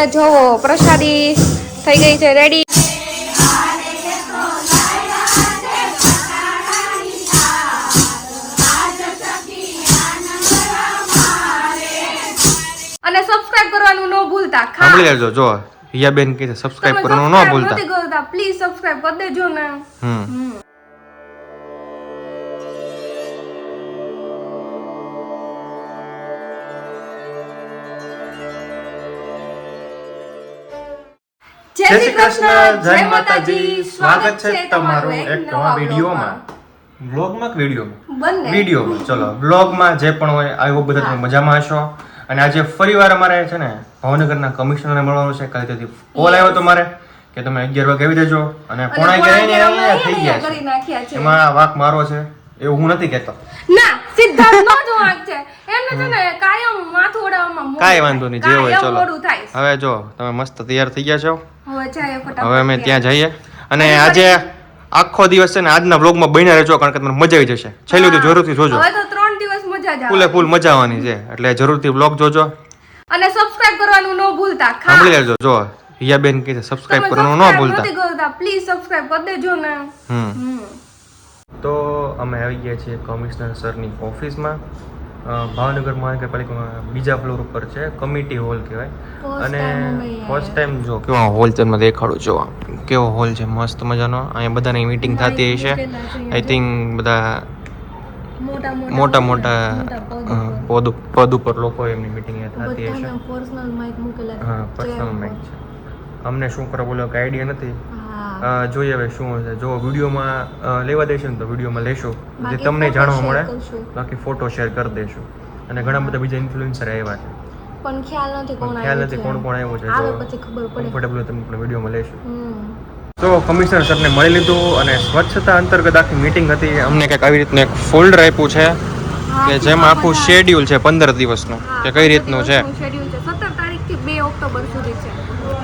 અને જોવો પ્રસાદી થઈ ગઈ છે રેડી અને સબસ્ક્રાઇબ કરવાનું ન ભૂલતા સાંભળી લેજો જો હિયાબેન કહે છે સબસ્ક્રાઇબ કરવાનું ન ભૂલતા. પ્લીઝ સબસ્ક્રાઇબ કરી દેજો ને. હમ. જય શ્રી કૃષ્ણ જય માતાજી. સ્વાગત છે તમારું એક નવા વિડીયોમાં. વ્લોગમાં કે વિડીયોમાં? વિડીયોમાં. ચલો વ્લોગમાં જે પણ હોય આવ્યો બધા તમે મજામાં હશો. અને આજે ફરીવાર અમારે છે ને ભાવનગરના કમિશનરને મળવાનું છે. કાલે તેથી કોલ આવ્યો તો મારે કે તમે અગિયાર વાગે આવી દેજો. અને પોણા અગિયાર થઈ ગયા છે. એમાં વાક મારો છે એવું હું નથી કહેતો. ના નો જ વાંક છે. એમને છે ને કાયમ માથું ઓડાવવામાં કાંઈ વાંધો નહીં જે હોય ચલો. હવે જો તમે મસ્ત તૈયાર થઈ ગયા છો. હવે અમે ત્યાં જઈએ. અને આજે આખો દિવસ છે ને આજના બ્લોગમાં બન્યા રહેજો કારણ કે તમને મજા આવી જશે. છેલ્લું તો જરૂરથી જોજો. હવે તો ત્રણ દિવસ મજા જ ફૂલે ફૂલ મજા આવવાની છે. એટલે જરૂરથી બ્લોગ જોજો. અને સબસ્ક્રાઇબ કરવાનું ન ભૂલતા. સાંભળી લેજો જો. હિયાબેન કહે છે સબસ્ક્રાઇબ કરવાનું ન ભૂલતા. પ્લીઝ સબસ્ક્રાઇબ કરી દેજો ને. હમ. તો અમે આવી ગયા છીએ કમિશનર સરની ઓફિસમાં. ભાવનગર મહાનગરપાલિકામાં બીજા ફ્લોર ઉપર છે કમિટી હોલ કહેવાય. અને ફર્સ્ટ ટાઈમ જો કેવો હોલ તમને દેખાડું જો કેવો હોલ છે મસ્ત મજાનો. અહીંયા બધાની મીટિંગ થતી હશે. આઈ થિંક બધા મોટા મોટા પદ પદ ઉપર લોકો એમની મીટિંગ થતી હશે. હા પર્સનલ માઇક છે. અમને શું કરો બોલો કે આઈડિયા નથી. જોઈએ હવે શું હશે. જો વિડીયોમાં લેવા દેશું ને તો વિડીયોમાં લેશું. જે તમને જાણવા મળે બાકી ફોટો શેર કરી દેશું. અને ઘણા બધા બીજા ઇન્ફ્લુએન્સર આવ્યા છે. પણ ખ્યાલ નથી કોણ ખ્યાલ નથી કોણ કોણ આવ્યું છે. આવે પછી ખબર પડે. કમ્ફર્ટેબલ તમને પણ વિડીયોમાં લેશું. તો કમિશનર સરને મળી લીધું અને સ્વચ્છતા અંતર્ગત આખી મીટિંગ હતી. અમને કંઈક આવી રીતનું એક ફોલ્ડર આપ્યું છે કે જેમાં આખું શેડ્યુલ છે પંદર દિવસનું. કે કઈ રીતનું છે? શેડ્યુલ છે. સત્તર તારીખથી બે ઓક્ટોબર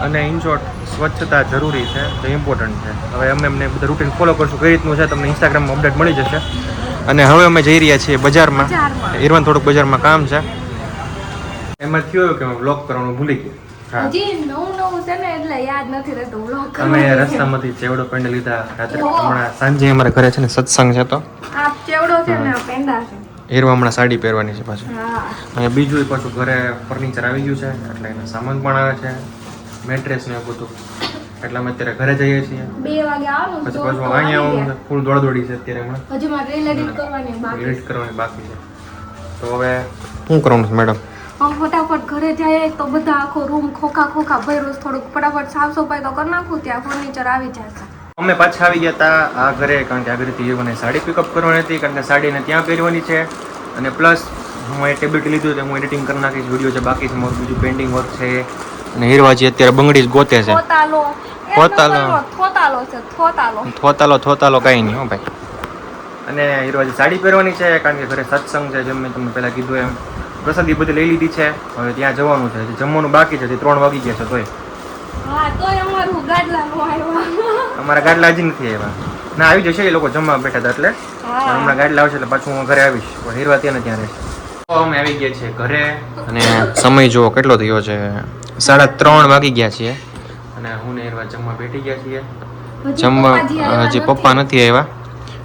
અને ઇન શોર્ટ સ્વચ્છતા જરૂરી છે તો ઇમ્પોર્ટન્ટ છે. હવે અમે એમને બધા રૂટીન ફોલો કરશું કઈ રીતનું છે તમને ઇન્સ્ટાગ્રામમાં અપડેટ મળી જશે. અને હવે અમે જઈ રહ્યા છીએ બજારમાં. ઈરવાન થોડુંક બજારમાં કામ છે. એમાં થયું કે હું બ્લોક કરવાનું ભૂલી ગયા. અમે રસ્તામાંથી ચેવડો પેંડ લીધા રાત્રે હમણાં સાંજે અમારા ઘરે છે ને સત્સંગ છે તો. હીરવા હમણાં સાડી પહેરવાની છે પાછું. અને બીજું પાછું ઘરે ફર્નિચર આવી ગયું છે એટલે એનો સામાન પણ આવે છે. મેટ્રેસ ને બધું. એટલે અમે અત્યારે ઘરે જઈએ છીએ. બે વાગે આવું પછી પાછું અહીંયા આવું ફૂલ દોડદોડી છે અત્યારે હમણાં. હજી મારે રીલ એડિટ કરવાની બાકી એડિટ કરવાની બાકી છે. તો હવે શું કરવાનું છે મેડમ આમ ફટાફટ ઘરે જાય તો બધા આખો રૂમ ખોખા ખોખા ભર્યું થોડુંક ફટાફટ સાફ સફાઈ તો કરી નાખું ત્યાં ફર્નિચર આવી જશે. અમે પાછા આવી ગયા હતા આ ઘરે કારણ કે આગળ મને સાડી પિકઅપ કરવાની હતી કારણ કે સાડીને ત્યાં પહેરવાની છે. અને પ્લસ હું એ ટેબ્લેટ લીધું તો હું એડિટિંગ કરી નાખીશ વીડિયો છે બાકી છે મારું બીજું પેન્ડિંગ વર્ક છે. અને હીરવાજી અત્યારે બંગડી જ ગોતે છે. થોતાલો. થોતાલો. છે થોતાલો. થોતાલો થોતાલો કાંઈ નહીં હો ભાઈ. અને હીરવાજી સાડી પહેરવાની છે કારણ કે ઘરે સત્સંગ છે જેમ મેં તમને પહેલાં કીધું એમ. પ્રસાદી બધી લઈ લીધી છે હવે ત્યાં જવાનું છે. જમવાનું બાકી છે ત્રણ વાગી ગયા છે તોય. અમારું ગાડલા હજી નથી આવ્યા. ના આવી જશે એ લોકો જમવા બેઠા હતા એટલે. હમણાં ગાડી લાવશે એટલે પાછું હું ઘરે આવીશ. પણ હીરવા ત્યાં ત્યાં રહેશે. અમે આવી ગયા છે ઘરે. અને સમય જુઓ કેટલો થયો છે. સાડા ત્રણ વાગી ગયા છીએ. અને હું ને એરવા જમવા બેઠી ગયા છીએ. જમવા હજી પપ્પા નથી આવ્યા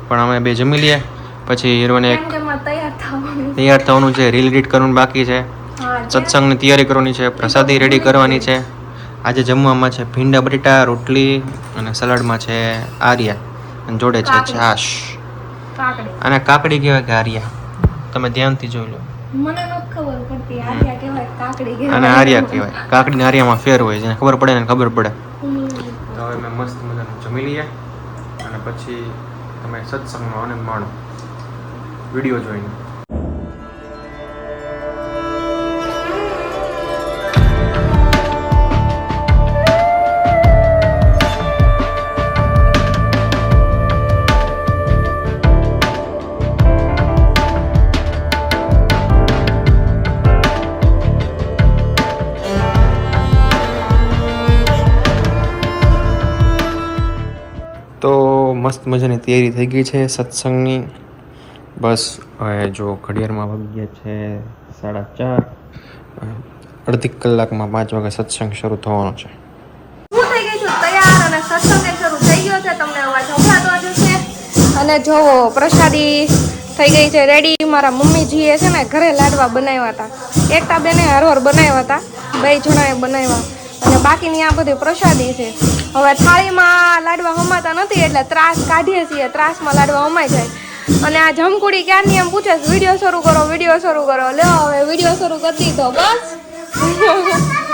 પણ અમે બે જમી લઈએ. પછી હીરવાને એક તૈયાર થવાનું. છે રીલ એડિટ કરવાનું બાકી છે. સત્સંગની તૈયારી કરવાની છે પ્રસાદી રેડી કરવાની છે. આજે જમવામાં છે ભીંડા બટેટા રોટલી અને સલાડમાં છે આર્યા. અને જોડે છે છાશ. અને કાકડી કહેવાય કે આર્યા. તમે ધ્યાનથી જોઈ લો. મને ખબર પડતી આર્યા કહેવાય કાકડી કહેવાય. અને આર્યા કહેવાય. કાકડી ને આર્યામાં ફેર હોય જેને ખબર પડે ને ખબર પડે. તો હવે મેં મસ્ત મજાનું જમી લઈએ અને પછી તમે સત્સંગનો આનંદ માણો. વીડિયો જોઈને. મસ્ત મજાની તૈયારી થઈ ગઈ છે સત્સંગની. બસ, હવે જો ઘડિયાળમાં વાગી ગયા છે સાડા ચાર. અડધી કલાકમાં પાંચ વાગે સત્સંગ શરૂ થવાનો છે. અને જોવો પ્રસાદી થઈ ગઈ છે રેડી. મારા મમ્મીજીએ છે ને ઘરે લાડવા બનાવ્યા હતા. એકતા બેને હરહર બનાવ્યા હતા. બે જણાએ બનાવ્યા. અને બાકીની આ બધી પ્રસાદી છે. હવે થાળીમાં લાડવા હમાતા નથી એટલે ત્રાસ કાઢીએ છીએ, ત્રાસમાં લાડવા હમાઈ જાય. અને આ જમકુડી ક્યારની એમ પૂછે વીડિયો શરૂ કરો, વીડિયો શરૂ કરો. લ્યો હવે વીડિયો શરૂ કરી દીધો, બસ.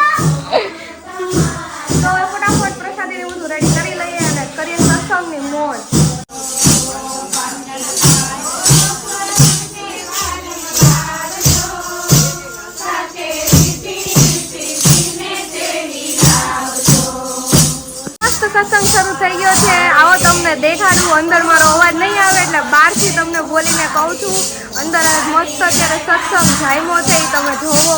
દેખાડું, અંદર મારો અવાજ નહીં આવે એટલે બહારથી તમને બોલીને કહું છું. અંદર મસ્ત અત્યારે સત્સંગ જાયમો છે એ તમે જોવો.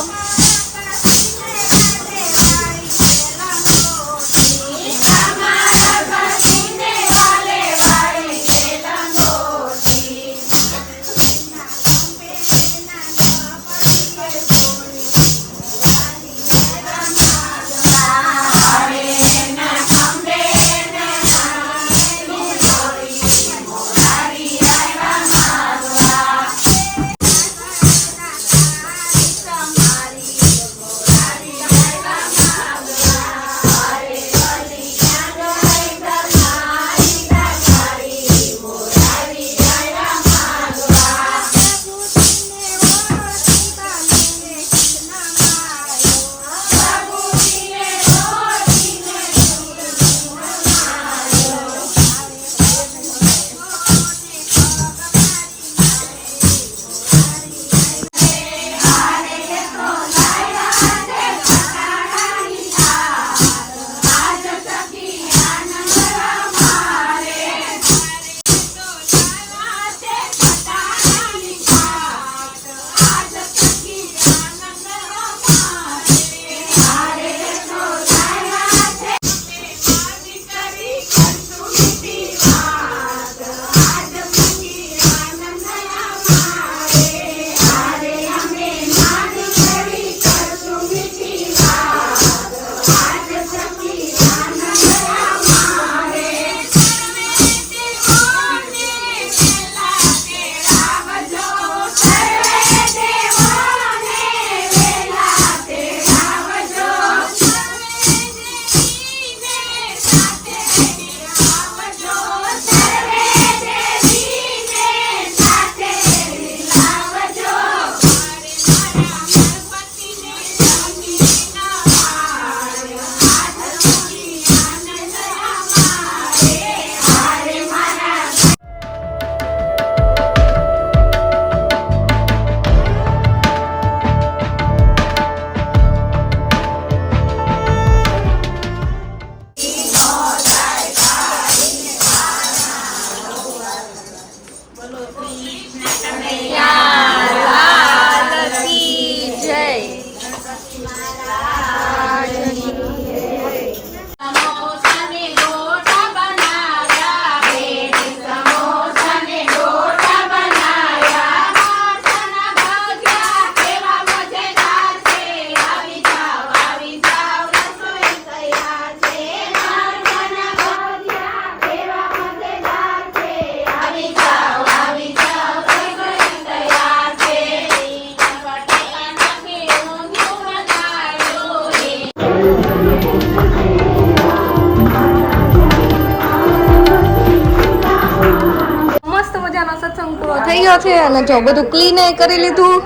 થઈ ગયો છે અને જો બધું ક્લીન કરી લીધું.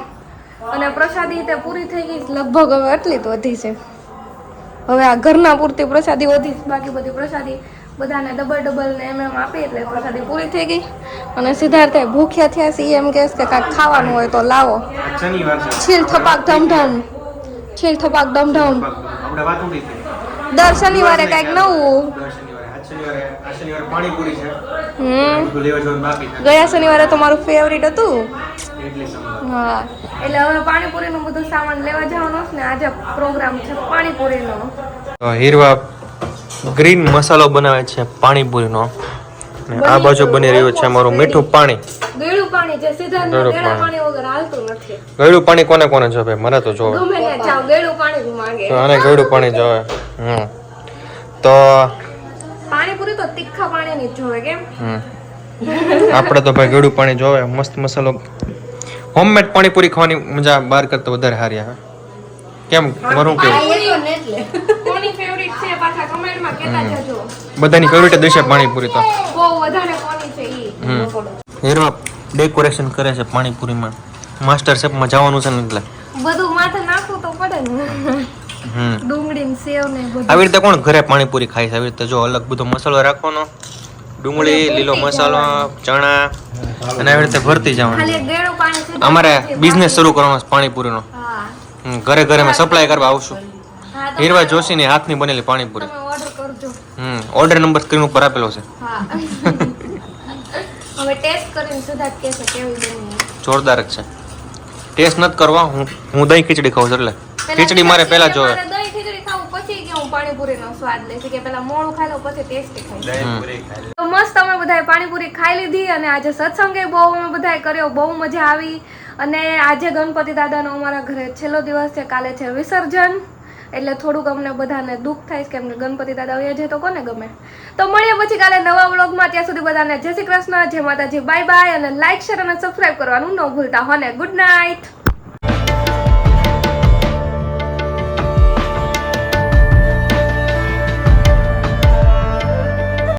અને પ્રસાદી તે પૂરી થઈ ગઈ લગભગ હવે આટલી જ વધી છે. હવે આ ઘરના પૂરતી પ્રસાદી વધી બાકી બધી પ્રસાદી બધાને ડબલ ડબલ ને એમ એમ આપી એટલે પ્રસાદી પૂરી થઈ ગઈ. અને સિદ્ધાર્થે ભૂખ્યા થયા છે એમ કહે કે કાંઈક ખાવાનું હોય તો લાવો. છીલ થપાક ધમધમ. છીલ થપાક ધમધમ. દર શનિવારે કાંઈક નવું. ગયા શનિવારે તો મારું ફેવરિટ હતું. હા. એટલે હવે પાણીપુરીનું બધું સામાન લેવા જવાનો છે ને આજે પ્રોગ્રામ છે પાણીપુરીનો. હીરવા ગ્રીન મસાલો બનાવે છે પાણીપુરીનો. અને આ બાજુ બની રહ્યું છે અમારું મીઠું પાણી. ગળ્યું પાણી જે સીધા પાણી. પાણી વગર હાલતું નથી. ગળ્યું પાણી કોને કોને જોવે મને તો જોવે ગમે ને જાવ પાણી માંગે. આને ગળ્યું પાણી જોવે હમ. તો પાણીપુરી તો તીખા પાણી ની જોવે કેમ? હમ. આપણે તો ભાઈ ગળ્યું પાણી જોવે મસ્ત મસાલો. હોમમેડ પાણીપુરી ખાવાની મજા બહાર કરતા વધારે સારી આવે. કેમ મારું કેવું? કોની ફેવરિટ છે પાછા જજો. બધાની ફેવરિટ દેશે હશે પાણીપુરી તો. બહુ વધારે કોની છે ઈ? હમ. ડેકોરેશન કરે છે પાણીપુરીમાં માસ્ટર શેફમાં જવાનું છે ને એટલે. બધું માથે નાખવું તો પડે ને. ડુંગળી ને સેવ ને બધું. આવી રીતે કોણ ઘરે પાણીપુરી ખાય છે? આવી રીતે જો અલગ બધો મસાલો રાખવાનો. ડુંગળી લીલો મસાલો ચણા અને આવી રીતે ભરતી જવાનું. અમારે બિઝનેસ શરૂ કરવાનો છે પાણીપુરીનો. હા. ઘરે ઘરે અમે સપ્લાય કરવા આવશું. હીરવા જોશીની હાથની બનેલી પાણીપુરી. હમ ઓર્ડર નંબર સ્ક્રીન ઉપર આપેલો છે. હવે ટેસ્ટ કરીને સીધા જ કહેશે કેવી બની. જોરદાર જ છે. ટેસ્ટ નથી કરવા હું હું દહીં ખીચડી ખાઉં છું એટલે. ખીચડી મારે પહેલા જોવે. દહીં ખીચડી ખાવું પછી કે હું પાણીપુરીનો સ્વાદ લઈશ. કે પહેલા મોળું ખાઈ લઉં પછી ટેસ્ટી ખાઈ તો મસ્ત અમે બધાએ પાણીપુરી ખાઈ લીધી અને આજે સત્સંગે બહુ અમે બધાએ કર્યો બહુ મજા આવી. અને આજે ગણપતિ દાદાનો અમારા ઘરે છેલ્લો દિવસ છે કાલે છે વિસર્જન. એટલે થોડુંક અમને બધાને દુઃખ થાય કેમ કે ગણપતિ દાદા હોય છે તો કોને ગમે. તો મળીએ પછી કાલે નવા વ્લોગમાં. ત્યાં સુધી બધાને જય શ્રી કૃષ્ણ જય માતાજી બાય બાય. અને લાઇક શેર અને સબસ્ક્રાઇબ કરવાનું ન ભૂલતા. હોને? Good night